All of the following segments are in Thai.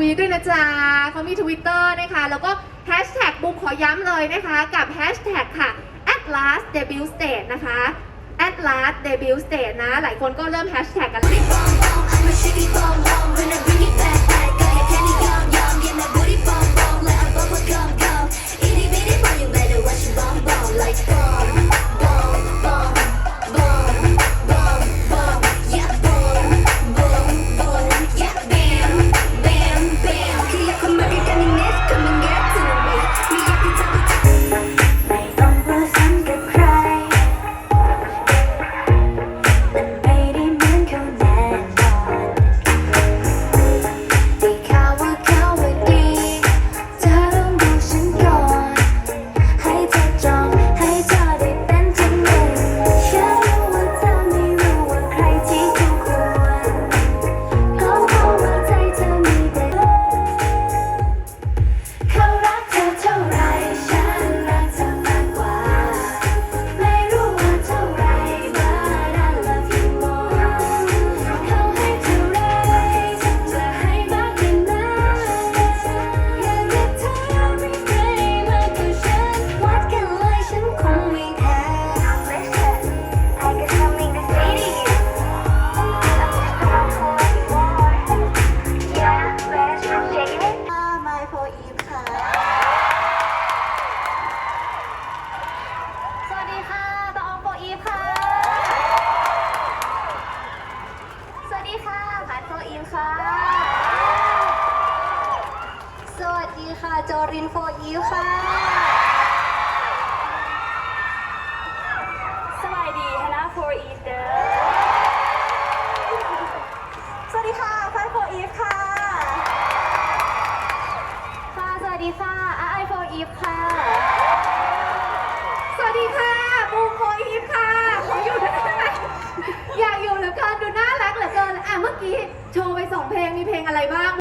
วีตด้วยนะจ๊ะเขามีทวิตเตอร์นะคะ แล้วก็แฮชแท็กบุมขอย้ำเลยนะคะ กับแฮชแท็กค่ะ at last debut stage นะคะ at last debut stage นะ หลายคนก็เริ่มแฮชแท็กกันแล้ว โจรินโฟอีฟค่ะ สวัสดีฮานาโฟอีฟเด้อสวัสดีค่ะพัดโฟอีฟค่ะ ค่ะ สวัสดีค่ะอาไอโฟอีฟค่ะ สวัสดีค่ะบูมโคอีฟค่ะ ขออยู่ด้วยได้ไหมอยากอยู่เหลือเกิน ดูน่ารักเหลือเกิน อะ เมื่อกี้โชว์ไปสองเพลง มีเพลงอะไรบ้าง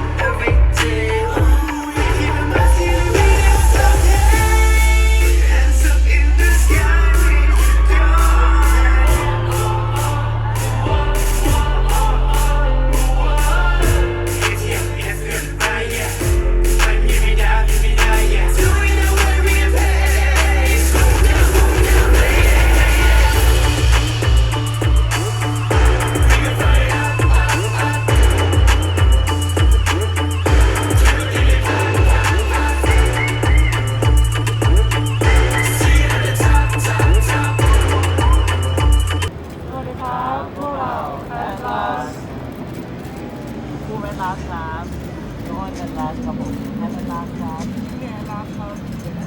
ลาสครับทุกคนเป็นลาสครับผมแอดลาสครับพี่แอดลาสครับ